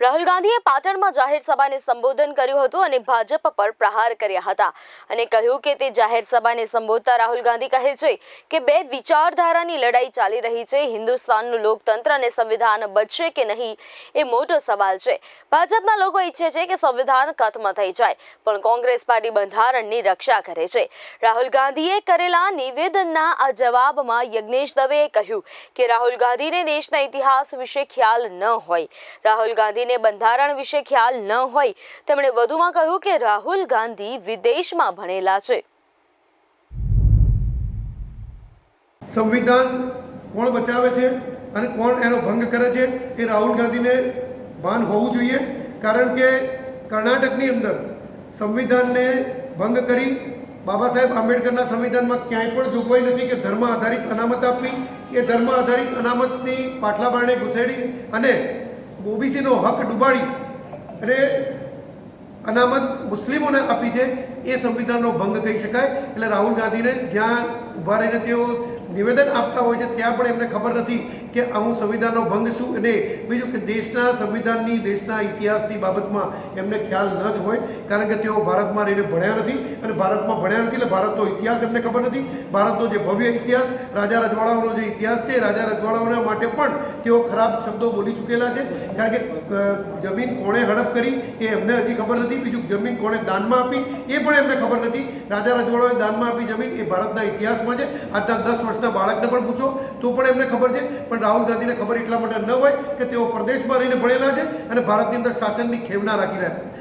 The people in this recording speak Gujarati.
રાહુલ ગાંધીએ પાટણમાં જાહેર સભાને સંબોધન કર્યું હતું અને ભાજપ પર પ્રહાર કર્યા હતા. અને કહ્યું કે તે જાહેર સભાને સંબોધતા રાહુલ ગાંધી કહે છે કે બે વિચારધારાની લડાઈ ચાલી રહી છે. હિન્દુસ્તાનનું લોકતંત્ર અને સંવિધાન બચશે કે નહીં એ મોટો સવાલ છે. ભાજપના લોકો ઈચ્છે છે કે સંવિધાન ખત્મ થઈ જાય, પણ કોંગ્રેસ પાર્ટી બંધારણની રક્ષા કરે છે. રાહુલ ગાંધીએ કરેલા નિવેદનના આ જવાબમાં યજ્ઞેશ દવેએ કહ્યું કે રાહુલ ગાંધીને દેશના ઇતિહાસ વિશે ખ્યાલ ન હોય. રાહુલ ગાંધીને બંધારણ વિશે ખ્યાલ ન હોય, તેમણે વધુમાં કહ્યું કે રાહુલ ગાંધી વિદેશમાં ભણેલા છે. સંવિધાન કોણ બચાવે છે અને કોણ એનો ભંગ કરે છે એ રાહુલ ગાંધીને ભાન હોવું જોઈએ, કારણ કે કર્ણાટકની અંદર સંવિધાનને ભંગ કરી બાબા સાહેબ આંબેડકરના સંવિધાનમાં ક્યાંય પણ જોગવાઈ નથી કે ધર્મ આધારિત અનામત આપવી, એ ધર્મ આધારિત અનામતની પાટલા બારણે ઘૂસેડી અને ઓબીસીનો હક ડૂબાડી અને અનામત મુસ્લિમોને આપી છે, એ સંવિધાનનો ભંગ કહી શકાય. એટલે રાહુલ ગાંધીને જ્યાં ઊભા રહીને તેઓ નિવેદન આપતા હોય છે, ત્યાં પણ એમને ખબર નથી કે આવું સંવિધાનનો ભંગ શું અને બીજું કે દેશના સંવિધાનની, દેશના ઇતિહાસની બાબતમાં એમને ખ્યાલ ન જ હોય, કારણ કે તેઓ ભારતમાં રહીને ભણ્યા નથી અને ભારતમાં ભણ્યા નથી એટલે ભારતનો ઇતિહાસ એમને ખબર નથી. ભારતનો જે ભવ્ય ઇતિહાસ, રાજા રજવાડાઓનો જે ઇતિહાસ છે, રાજા રજવાડાઓના માટે પણ તેઓ ખરાબ શબ્દો બોલી ચૂકેલા છે. કારણ કે જમીન કોણે હડપ કરી એ એમને હજી ખબર નથી. બીજું જમીન કોણે દાનમાં આપી એ પણ એમને ખબર નથી. રાજા રજવાડાઓએ દાનમાં આપી જમીન એ ભારતના ઇતિહાસમાં છે. આજના દસ વર્ષના બાળકને પણ પૂછો, તો પણ એમને ખબર છે. પણ રાહુલ ગાંધીને ખબર એટલા માટે ન હોય કે તેઓ પ્રદેશમાં રહીને ભણેલા છે અને ભારતની અંદર શાસનની ખેવના રાખી રહ્યા છે.